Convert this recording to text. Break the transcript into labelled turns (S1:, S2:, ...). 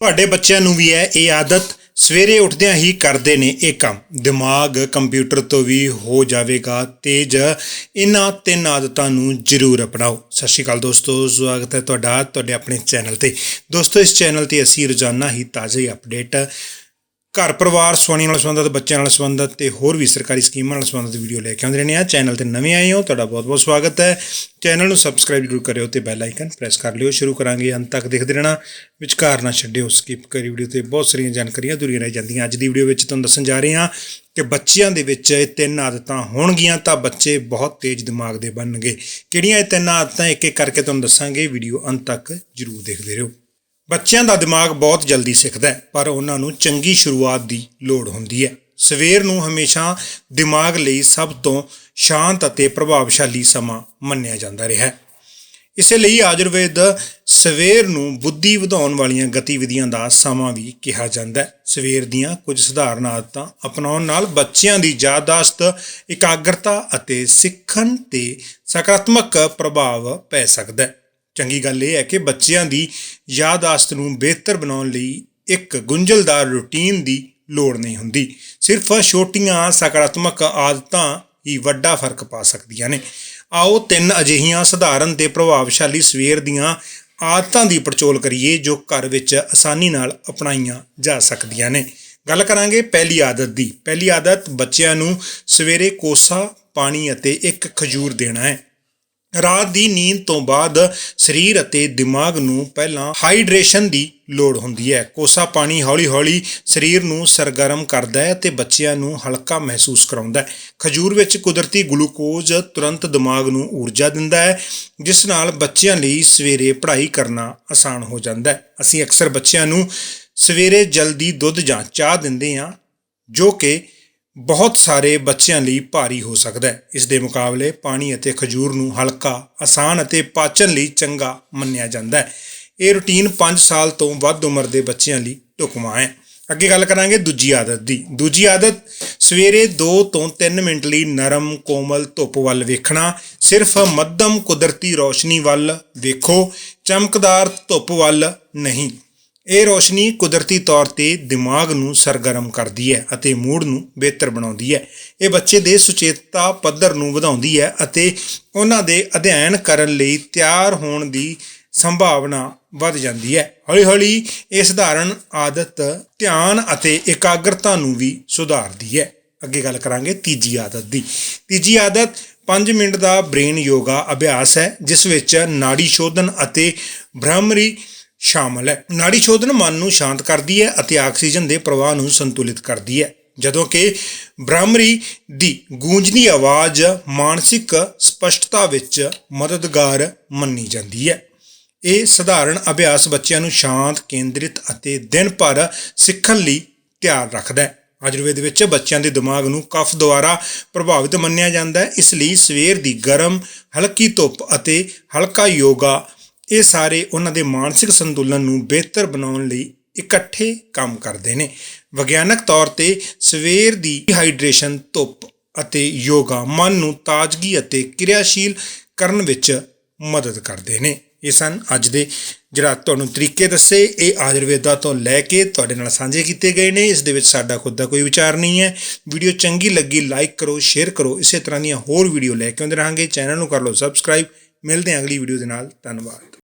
S1: ਤੁਹਾਡੇ ਬੱਚਿਆਂ ਨੂੰ ਵੀ ਹੈ, ਇਹ ਆਦਤ ਸਵੇਰੇ ਉੱਠਦਿਆਂ ਹੀ ਕਰਦੇ ਨੇ ਇਹ ਕੰਮ। ਦਿਮਾਗ ਕੰਪਿਊਟਰ ਤੋਂ ਵੀ ਹੋ ਜਾਵੇਗਾ ਤੇਜ਼। ਇਹਨਾਂ ਤਿੰਨ ਆਦਤਾਂ ਨੂੰ ਜ਼ਰੂਰ ਅਪਣਾਓ। ਸਤਿ ਸ਼੍ਰੀ ਅਕਾਲ ਦੋਸਤੋ, ਸਵਾਗਤ ਹੈ ਤੁਹਾਡਾ, ਤੁਹਾਡੇ ਆਪਣੇ ਚੈਨਲ ਤੇ। ਦੋਸਤੋ, ਇਸ ਚੈਨਲ ਤੇ ਅਸੀਂ ਰੋਜ਼ਾਨਾ ਹੀ ਤਾਜ਼ੇ ਅਪਡੇਟ ਘਰ ਪਰਿਵਾਰ ਸਵਾਣੀ ਨਾਲ ਸੰਬੰਧਿਤ, ਬੱਚਿਆਂ ਨਾਲ ਸੰਬੰਧਿਤ ਤੇ ਹੋਰ ਵੀ ਸਰਕਾਰੀ ਸਕੀਮਾਂ ਨਾਲ ਸੰਬੰਧਿਤ ਵੀਡੀਓ ਲੈ ਕੇ ਆਉਂਦੇ ਰਹਿੰਦੇ ਆ ਚੈਨਲ ਤੇ ਨਵੇਂ ਆਏ ਹੋ, ਤੁਹਾਡਾ ਬਹੁਤ-ਬਹੁਤ ਸਵਾਗਤ ਹੈ। ਚੈਨਲ ਨੂੰ ਸਬਸਕ੍ਰਾਈਬ ਜ਼ਰੂਰ ਕਰਿਓ ਤੇ ਬੈਲ ਆਈਕਨ ਪ੍ਰੈਸ ਕਰ ਲਿਓ। ਸ਼ੁਰੂ ਕਰਾਂਗੇ ਅੰਤ ਤੱਕ ਦੇਖਦੇ ਰਹਿਣਾ। ਵਿਚਕਾਰ ਨਾ ਛੱਡਿਓ ਸਕਿਪ ਕਰੀ ਵੀਡੀਓ ਤੇ ਬਹੁਤ ਸਾਰੀਆਂ ਜਾਣਕਾਰੀਆਂ ਅਧੂਰੀਆਂ ਰਹਿ ਜਾਂਦੀਆਂ। ਅੱਜ ਦੀ ਵੀਡੀਓ ਵਿੱਚ ਤੁਹਾਨੂੰ ਦੱਸਣ ਜਾ ਰਹੇ ਹਾਂ ਕਿ ਬੱਚਿਆਂ ਦੇ ਵਿੱਚ ਇਹ ਤਿੰਨ ਆਦਤਾਂ ਹੋਣਗੀਆਂ ਤਾਂ ਬੱਚੇ ਬਹੁਤ ਤੇਜ਼ ਦਿਮਾਗ ਦੇ ਬਣਨਗੇ। ਕਿਹੜੀਆਂ ਇਹ ਤਿੰਨ ਆਦਤਾਂ ਇੱਕ ਇੱਕ ਕਰਕੇ ਤੁਹਾਨੂੰ ਦੱਸਾਂਗੇ। ਵੀਡੀਓ ਅੰਤ ਤੱਕ ਜ਼ਰੂਰ ਦੇਖਦੇ ਰਹੋ। ਬੱਚਿਆਂ ਦਾ ਦਿਮਾਗ ਬਹੁਤ ਜਲਦੀ ਸਿੱਖਦਾ ਹੈ, ਪਰ ਉਹਨਾਂ ਨੂੰ ਚੰਗੀ ਸ਼ੁਰੂਆਤ ਦੀ ਲੋੜ ਹੁੰਦੀ ਹੈ। ਸਵੇਰ ਨੂੰ ਹਮੇਸ਼ਾ ਦਿਮਾਗ ਲਈ ਸਭ ਤੋਂ ਸ਼ਾਂਤ ਅਤੇ ਪ੍ਰਭਾਵਸ਼ਾਲੀ ਸਮਾਂ ਮੰਨਿਆ ਜਾਂਦਾ ਰਿਹਾ ਹੈ। ਇਸੇ ਲਈ ਆਯੁਰਵੇਦ ਸਵੇਰ ਨੂੰ ਬੁੱਧੀ ਵਧਾਉਣ ਵਾਲੀਆਂ ਗਤੀਵਿਧੀਆਂ ਦਾ ਸਮਾਂ ਵੀ ਕਿਹਾ ਜਾਂਦਾ ਹੈ। ਸਵੇਰ ਦੀਆਂ ਕੁਝ ਸਧਾਰਨ ਆਦਤਾਂ ਅਪਣਾਉਣ ਨਾਲ ਬੱਚਿਆਂ ਦੀ ਯਾਦਾਸ਼ਤ ਇਕਾਗਰਤਾ ਅਤੇ ਸਿੱਖਣ ਤੇ ਸਕਾਰਾਤਮਕ ਪ੍ਰਭਾਵ ਪੈ ਸਕਦਾ ਹੈ। ਚੰਗੀ ਗੱਲ ਇਹ ਹੈ ਕਿ ਬੱਚਿਆਂ ਦੀ ਯਾਦਾਸ਼ਤ ਨੂੰ ਬਿਹਤਰ ਬਣਾਉਣ ਲਈ ਇੱਕ ਗੁੰਝਲਦਾਰ ਰੁਟੀਨ ਦੀ ਲੋੜ ਨਹੀਂ ਹੁੰਦੀ। ਸਿਰਫ ਛੋਟੀਆਂ ਸਕਾਰਾਤਮਕ ਆਦਤਾਂ ਹੀ ਵੱਡਾ ਫ਼ਰਕ ਪਾ ਸਕਦੀਆਂ ਨੇ। ਆਓ ਤਿੰਨ ਅਜਿਹੀਆਂ ਸਧਾਰਨ ਤੇ ਪ੍ਰਭਾਵਸ਼ਾਲੀ ਸਵੇਰ ਦੀਆਂ ਆਦਤਾਂ ਦੀ ਪੜਚੋਲ ਕਰੀਏ ਜੋ ਘਰ ਵਿੱਚ ਆਸਾਨੀ ਨਾਲ ਅਪਣਾਈਆਂ ਜਾ ਸਕਦੀਆਂ ਨੇ। ਗੱਲ ਕਰਾਂਗੇ ਪਹਿਲੀ ਆਦਤ ਦੀ। ਪਹਿਲੀ ਆਦਤ ਬੱਚਿਆਂ ਨੂੰ ਸਵੇਰੇ ਕੋਸਾ, ਪਾਣੀ ਅਤੇ ਇੱਕ ਖਜੂਰ ਦੇਣਾ ਹੈ। ਰਾਤ ਦੀ ਨੀਂਦ ਤੋਂ ਬਾਅਦ ਸਰੀਰ ਅਤੇ ਦਿਮਾਗ ਨੂੰ ਪਹਿਲਾਂ ਹਾਈਡਰੇਸ਼ਨ ਦੀ ਲੋੜ ਹੁੰਦੀ ਹੈ। ਕੋਸਾ ਪਾਣੀ ਹੌਲੀ-ਹੌਲੀ ਸਰੀਰ ਨੂੰ ਸਰਗਰਮ ਕਰਦਾ ਹੈ ਤੇ ਬੱਚਿਆਂ ਨੂੰ ਹਲਕਾ ਮਹਿਸੂਸ ਕਰਾਉਂਦਾ ਹੈ। ਖਜੂਰ ਵਿੱਚ ਕੁਦਰਤੀ ਗਲੂਕੋਜ਼ ਤੁਰੰਤ ਦਿਮਾਗ ਨੂੰ ਊਰਜਾ ਦਿੰਦਾ ਹੈ, ਜਿਸ ਨਾਲ ਬੱਚਿਆਂ ਲਈ ਸਵੇਰੇ ਪੜ੍ਹਾਈ ਕਰਨਾ ਆਸਾਨ ਹੋ ਜਾਂਦਾ ਹੈ। ਅਸੀਂ ਅਕਸਰ ਬੱਚਿਆਂ ਨੂੰ ਸਵੇਰੇ ਜਲਦੀ ਦੁੱਧ ਜਾਂ ਚਾਹ ਦਿੰਦੇ ਹਾਂ, ਜੋ ਕਿ ਬਹੁਤ ਸਾਰੇ ਬੱਚਿਆਂ ਲਈ ਭਾਰੀ ਹੋ ਸਕਦਾ ਹੈ। ਇਸ ਦੇ ਮੁਕਾਬਲੇ ਪਾਣੀ ਅਤੇ ਖਜੂਰ ਨੂੰ ਹਲਕਾ, ਆਸਾਨ ਅਤੇ ਪਾਚਨ ਲਈ ਚੰਗਾ ਮੰਨਿਆ ਜਾਂਦਾ ਹੈ। ਇਹ ਰੁਟੀਨ 5 ਸਾਲ ਤੋਂ ਵੱਧ ਉਮਰ ਦੇ ਬੱਚਿਆਂ ਲਈ ਢੁਕਵਾਂ ਹੈ। ਅੱਗੇ ਗੱਲ ਕਰਾਂਗੇ ਦੂਜੀ ਆਦਤ ਦੀ। ਦੂਜੀ ਆਦਤ, ਸਵੇਰੇ 2 ਤੋਂ 3 ਮਿੰਟ ਲਈ ਨਰਮ, ਕੋਮਲ ਧੁੱਪ ਵੱਲ ਵੇਖਣਾ। ਸਿਰਫ ਮੱਧਮ ਕੁਦਰਤੀ ਰੋਸ਼ਨੀ ਵੱਲ ਵੇਖੋ। ਚਮਕਦਾਰ ਧੁੱਪ ਵੱਲ ਨਹੀਂ। ਇਹ ਰੋਸ਼ਨੀ ਕੁਦਰਤੀ ਤੌਰ ਤੇ ਦਿਮਾਗ ਨੂੰ ਸਰਗਰਮ ਕਰਦੀ ਹੈ ਅਤੇ ਮੂਡ ਨੂੰ ਬਿਹਤਰ ਬਣਾਉਂਦੀ ਹੈ। ਇਹ ਬੱਚੇ ਦੇ ਸੁਚੇਤਤਾ ਪੱਧਰ ਨੂੰ ਵਧਾਉਂਦੀ ਹੈ ਅਤੇ ਉਹਨਾਂ ਦੇ ਅਧਿਐਨ ਕਰਨ ਲਈ ਤਿਆਰ ਹੋਣ ਦੀ ਸੰਭਾਵਨਾ ਵੱਧ ਜਾਂਦੀ ਹੈ। ਹੌਲੀ-ਹੌਲੀ ਇਹ ਸਧਾਰਨ ਆਦਤ ਧਿਆਨ ਅਤੇ ਇਕਾਗਰਤਾ ਨੂੰ ਵੀ ਸੁਧਾਰਦੀ ਹੈ। ਅੱਗੇ ਗੱਲ ਕਰਾਂਗੇ ਤੀਜੀ ਆਦਤ ਦੀ। ਤੀਜੀ ਆਦਤ 5 ਮਿੰਟ ਦਾ ਬ੍ਰੇਨ ਯੋਗਾ ਅਭਿਆਸ ਹੈ, ਜਿਸ ਵਿੱਚ ਨਾੜੀ ਸ਼ੋਧਨ ਅਤੇ ਭ੍ਰਮਰੀ ਸ਼ਾਮਲ ਹੈ। ਨਾੜੀ ਸ਼ੋਧਨ ਮਨ ਨੂੰ ਸ਼ਾਂਤ ਕਰਦੀ ਹੈ ਅਤੇ ਆਕਸੀਜਨ ਦੇ ਪ੍ਰਵਾਹ ਨੂੰ ਸੰਤੁਲਿਤ ਕਰਦੀ ਹੈ। ਜਦੋਂ ਕਿ ਬ੍ਰਾਹਮਰੀ ਦੀ ਗੂੰਜਦੀ ਆਵਾਜ਼ ਮਾਨਸਿਕ ਸਪਸ਼ਟਤਾ ਵਿੱਚ ਮਦਦਗਾਰ ਮੰਨੀ ਜਾਂਦੀ ਹੈ। ਇਹ ਸਧਾਰਨ ਅਭਿਆਸ ਬੱਚਿਆਂ ਨੂੰ ਸ਼ਾਂਤ, ਕੇਂਦਰਿਤ ਅਤੇ ਦਿਨ ਭਰ ਸਿੱਖਣ ਲਈ ਤਿਆਰ ਰੱਖਦਾ ਹੈ। ਆਯੁਰਵੇਦ ਵਿੱਚ ਬੱਚਿਆਂ ਦੇ ਦਿਮਾਗ ਨੂੰ ਕਫ ਦੁਆਰਾ ਪ੍ਰਭਾਵਿਤ ਮੰਨਿਆ ਜਾਂਦਾ ਹੈ। ਇਸ ਲਈ ਸਵੇਰ ਦੀ ਗਰਮ, ਹਲਕੀ ਧੁੱਪ ਅਤੇ ਹਲਕਾ ਯੋਗਾ ਇਹ ਸਾਰੇ ਉਹਨਾਂ ਦੇ ਮਾਨਸਿਕ ਸੰਤੁਲਨ ਨੂੰ ਬਿਹਤਰ ਬਣਾਉਣ ਲਈ ਇਕੱਠੇ ਕੰਮ ਕਰਦੇ ਨੇ। ਵਿਗਿਆਨਕ ਤੌਰ ਤੇ ਸਵੇਰ ਦੀ ਹਾਈਡਰੇਸ਼ਨ, ਧੁੱਪ ਅਤੇ ਯੋਗਾ ਮਨ ਨੂੰ ਤਾਜ਼ਗੀ ਅਤੇ ਕਿਰਿਆਸ਼ੀਲ ਕਰਨ ਵਿੱਚ ਮਦਦ ਕਰਦੇ ਨੇ। ਇਹ ਸਨ ਅੱਜ ਦੇ। ਜਿਹੜਾ ਤੁਹਾਨੂੰ ਤਰੀਕੇ ਦੱਸੇ, ਇਹ ਆਯੁਰਵੇਦਾ ਤੋਂ ਲੈ ਕੇ ਤੁਹਾਡੇ ਨਾਲ ਸਾਂਝੇ ਕੀਤੇ ਗਏ ਨੇ। ਇਸ ਦੇ ਵਿੱਚ ਸਾਡਾ ਖੁਦ ਦਾ ਕੋਈ ਵਿਚਾਰ ਨਹੀਂ ਹੈ। ਵੀਡੀਓ ਚੰਗੀ ਲੱਗੀ, ਲਾਈਕ ਕਰੋ, ਸ਼ੇਅਰ ਕਰੋ। ਇਸੇ ਤਰ੍ਹਾਂ ਦੀਆਂ ਹੋਰ ਵੀਡੀਓ ਲੈ ਕੇ ਆਉਂਦੇ ਰਹਾਂਗੇ। ਚੈਨਲ ਨੂੰ ਕਰ ਲਓ ਸਬਸਕ੍ਰਾਈਬ ਮਿਲਦੇ ਹਾਂ ਅਗਲੀ ਵੀਡੀਓ ਦੇ ਨਾਲ। ਧੰਨਵਾਦ।